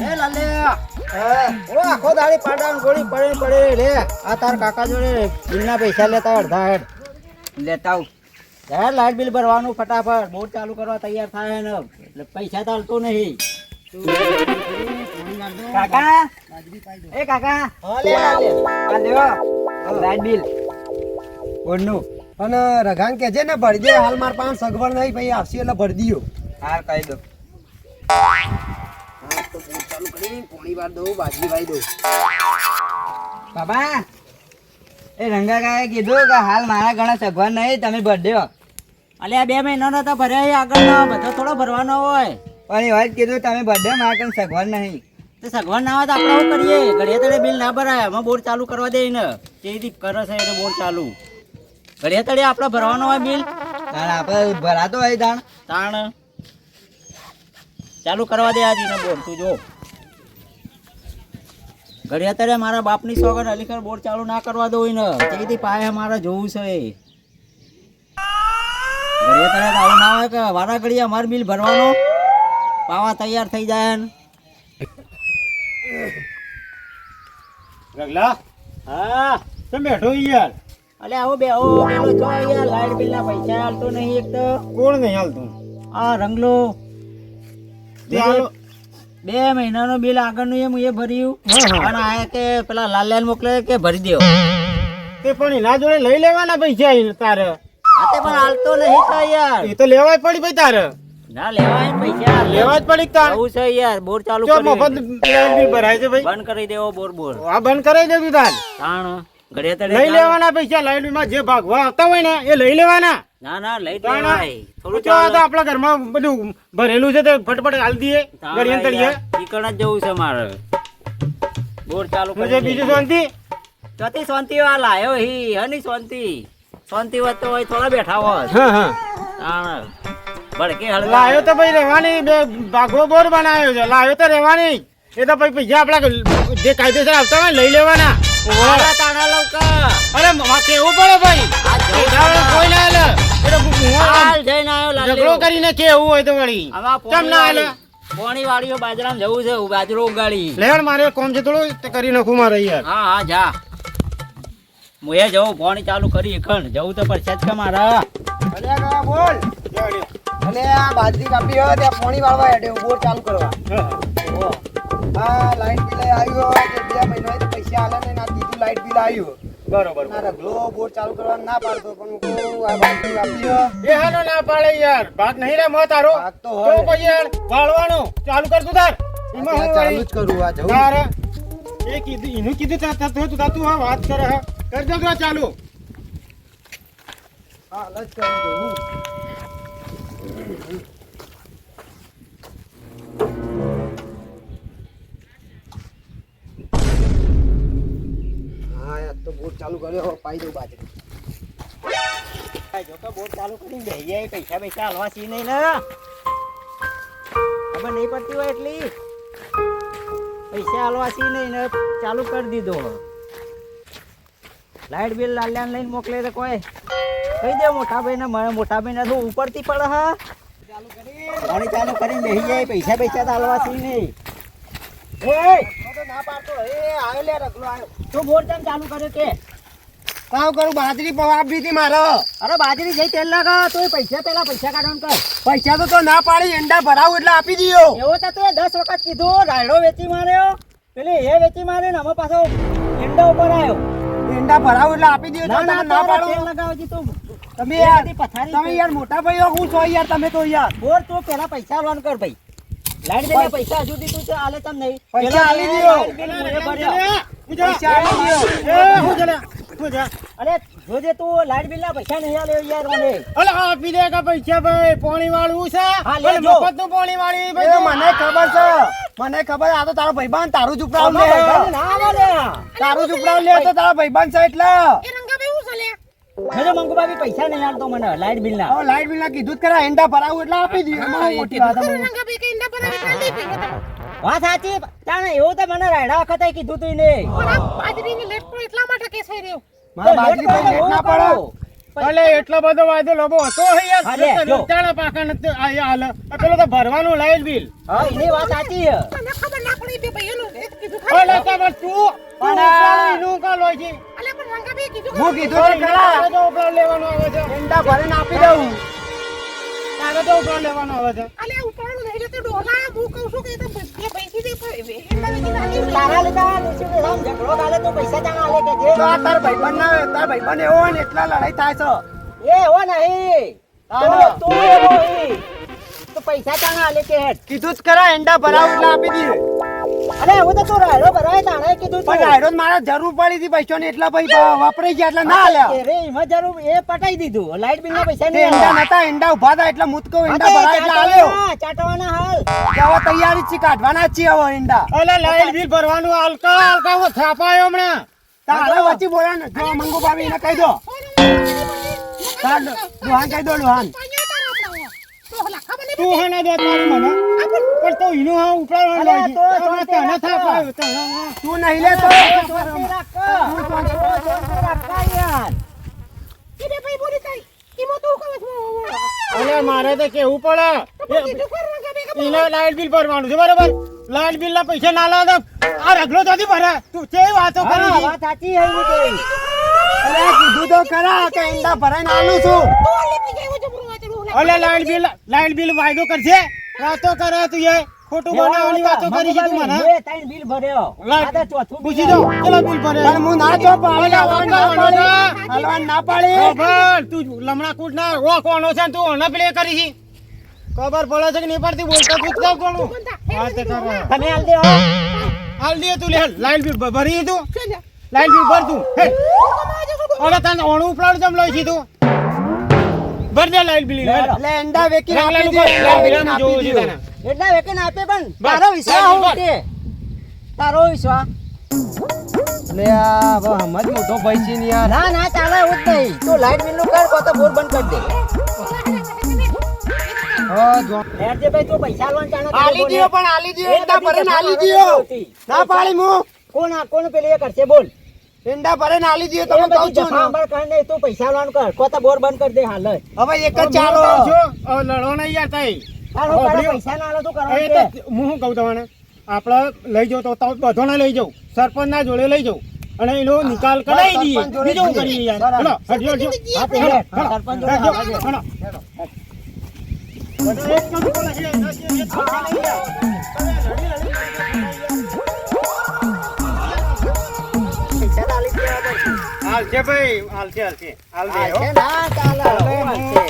એ ભરવાનું ફટાફટ બોર ચાલુ કરવા તૈયાર થાય પૈસા તો હાલતો નહીં કાકા એ કાકા હા, બિલ ઓળનું અને રઘાન કે છે ને ભરજે દે હાલ માર પાંચ સગવડ નહીં પછી આવશે એટલે ભરી દિયો હાર કહી દો. ચાલુ કરી પોણી વાર દઉં બાજરી વાઈ દઉં બાબા એ રંગાકાએ કીધું કે હાલ મારા ઘણા સગવડ નહીં તમે ભરડે અલ્યા બે મહિનાનો તો ભર્યા આગળ બધો થોડો ભરવાનો હોય. પણ એ વાત કીધું તમે ભરડે મારા કઈ સગવડ નહીં. તો સગવડ ના હોય તો આપણે શું કરીએ? ઘડિયા તળે બિલ ના ભરાય અમે બોર ચાલુ કરવા દે ને કેવી કરે છે એને બોર ચાલુ. ઘડિયા તળે આપણે ભરવાનો હોય બિલ. તાણ આપણે ભરાતો હોય તાણ. તાણ. ચાલુ કરવા દે આજે બોર તું જો. ઘડિયા અત્યારે મારા બાપની સોગન અલીખર બોર ચાલુ ના કરવા દઉં ને તેથી પાયે મારે જોવું છે. ઘડિયા તળે તો આવું ના હોય કે વારા ઘડીએ અમારે બિલ ભરવાનો. પાવા તૈયાર થઈ જાય ને. રગલા હા તમે બેઠો યાર. અલે આવો બે આવો પેલો જો યાર લાઈટ બિલ પૈસા હાલતો નહીં એક તો. કોણ નહીં હાલતું? આ રંગલો. બે મહિનાનું બિલ આગળનું એમ એ ભર્યું. અને આ કે પેલા લાલલાલ મોકલે કે ભરી દેવો તે પણ એના જોડે લઈ લેવાના પૈસા તારે. આતે પણ હાલતો નહીં તો યાર. એ તો લેવાય પડી ભાઈ તારે. ના લેવાય ને પૈસા. લેવા જ પડી તાર. આવું છે યાર બોર ચાલુ કરી મફત બિલ ભરાય છે ભાઈ. બંધ કરી દેવો બોર બોર. આ બંધ કરાઈ દેતું તાર. તાણ ઘડિયા તડે લઈ લેવાના પૈસા લાઈનમાં જે ભાગવા આવતા હોય ને એ લઈ લેવાના. ના ના લઈ. થોડું તો આપણા ઘરમાં બધું ભરેલું છે તે ફટફટ હાલ દઈએ જવું છે મારે. બોર ચાલુ કરે બીજું શાંતિ? ચોથી શાંતિ વાળ લાયો હી હની શાંતિ? શાંતિ વાત તો હોય થોડા બેઠા હોત. ભડકે હળગા. લાયો તો ભાઈ રહેવાની બે બોર બનાવ્યો છે લાયો તો રહેવાની. એ તો ભાઈ પૈસા આપણા જે કાયદેસર આવતા હોય લઈ લેવાના. તાણા લવકા. અરે કેવું પડે ભાઈ? કોઈ ના હાલે એ તો હું હાલ જઈને આયો લાલ્યો. ઝઘડો કરીને કેવું હોય તો વળી? આમાં કેમ ના પોણી વાળીઓ બાજરામાં જવું છે બાજરો ઉગાડી. મારે કોમ છે થોડું તો કરી નાખું મારે યાર. હા હા જા. હું એ જવું પોણી ચાલુ કરી એકણ જવું તો પડશે જ કે મારા. અલે આ બોલ. અને આ બાજરી કાપી હોય ત્યાં પોણી વાળવા હેડે બોર ચાલુ કરવા. આ લાઈટ બિલ આવ્યો બે મહિના પૈસા આલે ને આ ત્રીજું લાઈટ બિલ આવ્યું બરોબર બોર ચાલુ કરવા ના પાડતો પણ હું કહું આ બાજરી કાપી હોય. એ હાલો ના પાડે યાર. ભાગ નહીં રે મો તારો. તો પછી યાર વાળવાનું. ચાલુ કર તું તાર. એમાં હું ચાલુ જ કરું આ જવું. તારે. એ કીધું એનું કીધું તા- તા- તું તું હા વાત કરે હા. કરજો ચાલુ. હાલ જ કરી દઉં તો બોટ ચાલુ કર્યો હવે પાઈ દઉં બાજરી. જો કે બોટ ચાલુ કરીને બેહી પૈસા પૈસા હાલવા સી નહીં ને. ખબર નહીં પડતી હોય એટલી. પૈસા હાલવા સી નહીં ને ચાલુ કરી દીધો. લાઈટ બિલ લાલ્યાને લઈને મોકલે તો કોઈ. કહી દે મોટા ભાઈને મને મોટા ભાઈને તો ઉપરથી પડે હા. ચાલુ કરી ચાલુ કરીને બેસી જાય પૈસા પૈસા તો હાલવા સી નહીં. ના પાડતો. એ આવ્યો લે રગલો આવ્યો તું બોટ કેમ ચાલુ કર્યો કે? કામ કરું બાજરી આપી હતી મારે. અરે બાજરી જઈ તેલ લગા તો પૈસા પેલા પૈસા કાઢવાનું કર. પૈસા તો તો ના પાડી એંડા ભરાવું એટલે આપી દીયો. એવો તો તું દસ વખત કીધું રાયડો વેચી માર્યો. પેલી એ વેચી માર્યો ને અમે પાછો એંડા ઉપર આવ્યો એંડા ભરાવું એટલે આપી દીયો ના તમે ના તારે તેલ લગાવજી તું. તમે યાર પથારી તમે યાર મોટા ભાઈઓ હું છો યાર તમે તો યાર. બોર તું પેલા પૈસા લોન કર ભાઈ. લાઈટ બિલ પૈસા હજુ દીધું છે આલે તમ નહીં. પૈસા આલી એ દ્યો. લાઈટ બિલ હું એ ભર્યો. પૈસા આપી દીયો એ હું ચલે હું જા. અરે જોજે તું લાઈટ બિલ ના પૈસા નહીં આલે યાર મને. અલે આપી દે કે પૈસા ભાઈ. પોણી વાળું છે. હા, મફતનું પોણી વાળી ભાઈ મને ખબર છે. મને ખબર આ તો તારો ભાઈબાન તારું જ લે. લે. તારું જ ઉપડાવ લે તો તારા ભાઈબાન છે એટલે. જોજે મંગુભાઈ પૈસા નહીં આલતો મને લાઈટ બિલ ના. લાઈટ બિલ ના કીધું જ કરા એંડા ભરાવું એટલે આપી મોટી વાત સાચી તાણે એવું તો મને રાયડા વખતે કીધું તું ને મારા બાજરી પર લેટ ના પડો. અલે એટલો બધો વાયદો લોબો હતો હે યાર. હા, લે, જો. ચાલો પાકા નથી આ હાલ પેલો તો ભરવાનું લાઈટ બિલ હા એ વાત સાચી છે. તને ખબર ના પડી બે ભાઈઓનો કીધું ખબર તો તું પણ એનું કા લોય હું? કીધું કે ખરા તો ઉપરાળ લેવાનો આવે છે. ઈંડા ભરીને આપી દઉં. તારે તો ઉપરાળ લેવાનો આવે છે. અલે ઉપરનું નહીં જતું ડોલા હું કહું છું કે તો પૈસા પૈસી દે પણ. તારા લેતા નીચે બેઠા ઝઘડો ચાલે તો પૈસા ચાણા આલે કે જે? તો આ તાર ભાઈબંધ ના તાર ભાઈબંધ એવો ને એટલા લડાઈ થાય છે. એ હો નહીં. હા, તો તું એવો તો પૈસા ચાણા આલે કે હેડ. કીધું જ ખરા ઈંડા ભરાવું એટલે આપી દઈએ. અરે હું તો તું રાયડો ભરાય તાણે કીધું પણ રાયડો મારા જરૂર પડી હતી પૈસા ને એટલા પૈસા વાપરી ગયા એટલે ના આલ્યા રે એમાં જરૂર એ પટાઈ દીધું. લાઈટ બિલ ના પૈસા નહીં ઈંડા નતા ઈંડા ઊભા હતા એટલે મુતકો ઈંડા ભરાય એટલે આલ્યો ચાટવાના, ચાટવાના હાલ. હવે તૈયારી છે કાઢવાના છે હવે ઈંડા. ઓલે લાઈટ બિલ ભરવાનું હલકા હલકા હું થાપાયો હમણાં. તારે વચ્ચે બોલા ને જો મંગુ ભાભી એને કહી દો. તાર લુહાન કહી દો લુહાન તું હે ના દે તારી મને. પણ તો ઈનું હા ઉપરાળ અરે, લાઈ તો તને રાખ. થાપાયો તને હા. તું ભાઈ બોલી કઈ રાખ. શાંતિ રાખ છો? અલે મારે તો કેવું પડે? એ- લાઈટ બિલ ભરવાનું છે બરાબર? લાઈટ બિલ ના પૈસા ના લાવ આ રગલો તો ભરે. તું કેવી વાતો કરી? વાત સાચી હે એની કેવી. અરે કીધું તો ખરા કે ઈંડા ભરાઈને આલું છું. અલે લાઈટ બિલ લાઈટ બિલ વાયદો કરશે વાતો કરે તું એ ખોટું બનાવવાની વાતો કરી છે તું મને. ત્રણ બિલ ભર્યો. આ ચોથું પૂછી દો ચલો બિલ ભરે. પણ હું ના જો પાડી અલા, હાલવાન ના પાડી. ખબર તું લમણા કૂટ ના ઓ કોણો છે તું ઓના પ્લે કરી છે. ખબર પડે છે કે નહીં પડતી? બોલતા તું જ કોનું? હા તે? ખબર તમે હાલ દે હાલ દે તું લે લાઈટ બિલ ભરી તું. લાઈટ બિલ ભર તું. હે. ઓલે તને ઓણું ઉપલાડ જમ લઈ છી તું? દે લાઈટ બિલ. એટલે એંડા વેકીને આપી દે. લાઈટ જોવું છે તને એટલા વેકેન આપે પણ તારો વિશ્વાસ હું કે? તારો વિશ્વાસ. લે આ હવે હમજ મોટો ભાઈ છે ને યાર. ના ના ચાલે એવું જ નહીં. તો લાઈટ બિલનું કર કો તો બોર બંધ કરી દે. ભાઈ તું પૈસા લોન આલી દિયો પણ આલી દિયો. ના પાડી મુ. કોણ આ- કોણ પેલી એ કરશે? બોલ. ઈંડા ભરીને આલી દિયો એ તમે કહું છું જફા કર નહીં તું પૈસા આલવાનું કર. કો તો બોર બંધ કરી દે હાલ હવે એક જ ચાલો ચાલો લડો નહીં યાર તઈ. પૈસા ના આલો કરો એ તો. હું શું કહું તમને? આપણે લઈ જાવ તો બધો બધાને લઈ જાવ સરપંચ ના જોડે લઈ જાવ અને એનો નિકાલ કરાવી દઈએ. સરપંચ જોડે બીજું કરીએ યાર? હલો હેલો, હટજો, હટજો. તે સરપંચ જોડે હલો. હેલો. હાલશે ભાઈ હાલશે હાલશે હાલ દે હો. ના ચાલે હાલશે.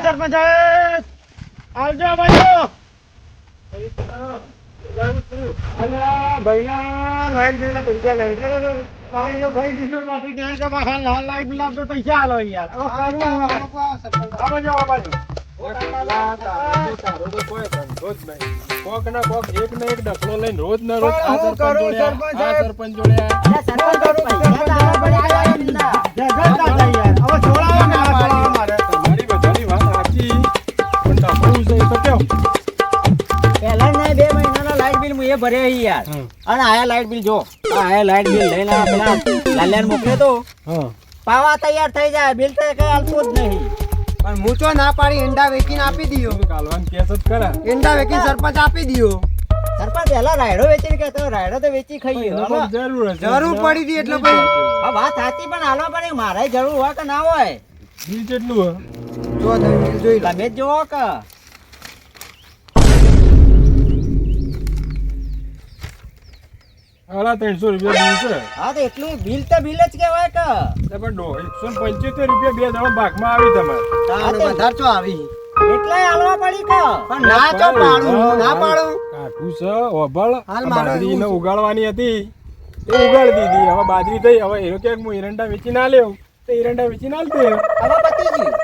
સરપંચ! આવજો ભાઈ પૈસા આલો યાર. કોક ના કોક એક ને એક ડફલો લઈને રોજ ના રોજ આ સરપંચ જોડે સરપંચ આ? સરપંચ જોડે ભર્યો યાર. અને આયા લાઈટ બિલ જો. આયા લાઈટ બિલ લઈને આ પેલા લાલ્યાને મોકલ્યો તો. પાવા તૈયાર થઈ જાય. બિલ તો કઈ આલતું જ નહીં. પણ હું ના પાડી ઈંડા વેચીને આપી દીયો. કાલવાન કેસ જ કરા ઈંડા વેચીને સરપંચ આપી દીયો. સરપંચ પહેલા રાયડો વેચીને કહેતો રાયડો તો વેચી ખાઈ જરૂર જરૂર પડી હતી એટલે ભાઈ. હા વાત સાચી પણ હાલવા પડે મારે જરૂર હોય કે ના હોય? બિલ કેટલું હોય? જો તમે બિલ જોઈ લો. તમે જોવો કે. સાડા ત્રણસો રૂપિયા બિલ છે. હા તો એટલું બિલ તો બિલ જ કહેવાય કે. પણ દો- એકસો ને પંચોતેર રૂપિયા બે દાડો ભાગમાં આવી તમારે. વધારે ચો આવી? એટલે હાલવા પડી કે. પણ ના ચો પાડું ના પાડું. કાઠું છે ઓબળ હાલ આ મારે બાજરીને ઉગાડવાની હતી. એ ઉગાડી દીધી. હવે બાજરી થઈ હવે એનો ક્યાંક હું એરંડા વેચી ના લેવું તો એરંડા વેચી ના લેતી હવે પતી ગયું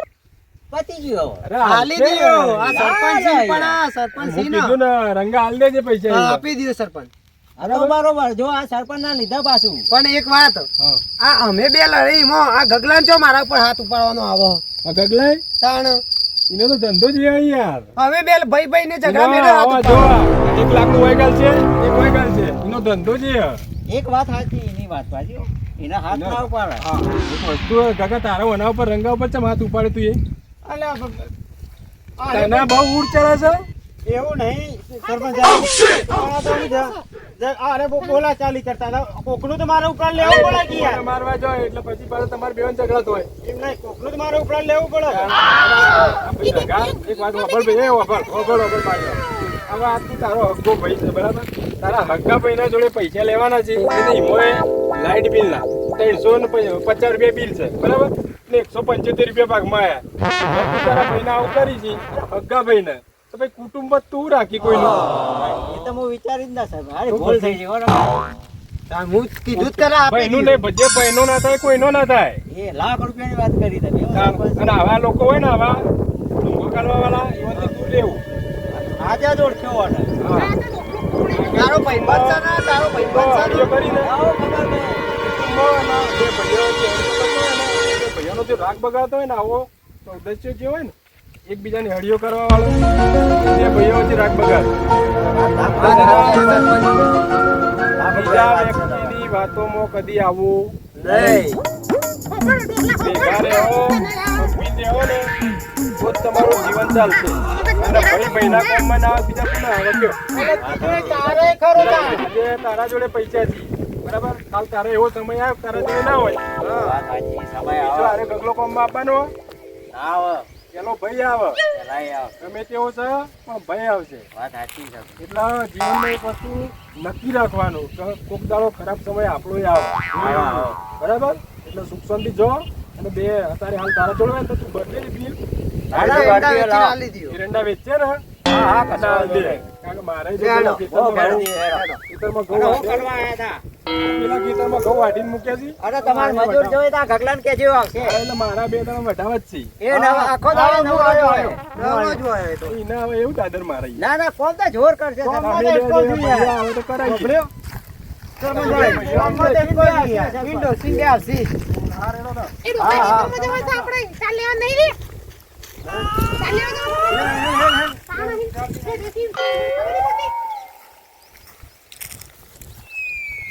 પતી ગયું હાલી હાલશે. આ સરપંચ પણ આ સરપંચ હું છે ને કીધું ને રંગા હાલ દેજે પૈસા આપી દીધો સરપંચ. તો બરોબર જો આ સરપંચ ના લીધા પાછું. પણ એક વાત. આ અમે બે લડાઈ માં આ ગગલાન ચો મારા ઉપર હાથ ઉપાડવાનો આવો? આ ગગલાય તાણ. એનો તો ધંધો જ યાર. હવે બે ભાઈ ભાઈ ને ઝઘડા મેળે ના, જો એક લાખનું વાયગાલ છે એક વાયગાલ છે. એનો ધંધો છે એક વાત સાચી એની વાત સાચી એના હાથ ના ઉપાડે. હા. વસ્તુ કાકા તારા વના ઉપર રંગા ઉપર ચમ હાથ ઉપાડે તું એ? અલ્યા તને બહુ ઉડ ચડે છે? એવું નહીં સરપંચ અરે બોલા ચાલી કરતા હતા કોકનું તો મારે ઉપરાણ લેવું પડે કે યાર મારવા જાય એટલે પછી પાછો તમારે બેન ઝઘડા થાય એમ નહીં કોકનું તો મારે ઉપરાણ લેવું પડે એક વાત વાપર ભાઈ, વાપર, વાપર, વાપર પાછો. હવે આ તું તારો હક્કો ભાઈ છે બરાબર તારા હક્કા ભાઈના જોડે પૈસા લેવાના છે એને ઈમોએ લાઇટ બિલના ત્રણસો ને પચાસ રૂપિયા બિલ છે બરાબર ને એકસો પંચોતેર રૂપિયા ભાગમાં તું તારા ભાઈને આવું કરી છે હગ્ગા ભાઈને તો ભાઈ કુટુંબ જ તું રાખી કોઈનું. એ તો હું વિચારી જ ના સાહેબ અરે ભૂલ થઈ ગઈ બરાબર હું કીધું જ કરા આપી ભાઈનું નહીં જે ભાઈનો ના થાય કોઈનો ના થાય. એ લાખ રૂપિયાની વાત કરી તમે અને આવા લોકો હોય ને આવા ડુંગો કાઢવા વાળા એવાથી તું લેવું આજે જ ઓળખ્યો order. તારો ભાઈબંધ છે ને તારો ભાઈબંધ છે કરીને. આવો ખબર નહીં. જે ભાઈઓ જે ભાઈઓનો જે રાગ બગાડતો હોય ને આવો ઉદ્દેશ્ય જે હોય ને એકબીજાની હળીઓ કરવા વાળો જે ભાઈઓ વચ્ચે રાગ બગાડ બીજા વ્યક્તિની વાતોમાં કદી આવવું નહીં. ભેગા રહેવો રહેવો ને તો જ તમારું જીવન ચાલશે અને ભાઈ ભાઈના કામમાં ના બીજા કોને આવે તારે તાર. તારા જોડે પૈસા છે બરાબર કાલ તારે એવો સમય આવ્યો તારા જોડે ના હોય. સમય. હારે ગગલો કોમમાં આપવાનો ના આવે. પેલો ભાઈ આવે પેલાય આવે. ગમે તેવો છે પણ ભાઈ આવશે વાત સાચી છે. એટલે જીવનમાં એક વસ્તુ નક્કી રાખવાનું કે કોક દાડો ખરાબ સમય આપણો આવે. બરાબર એટલે સુખ શાંતિ જો અને બે અત્યારે હાલ તારા જોડવા ને તો તું બદલે ને બિલ. એરંડા વેચે ને હા, હા, મારે હું. કરવા હા, મારા બે ત્રણ વઢાવા જ છે એવું દાદર મારે ના ના કોણ તો જોર કરશે તો હા હા યાર. ઈંડો સીંગે આવશી. તો આપણે ચાલ લેવા નહીં રે. ચાલ 啊！特别精彩。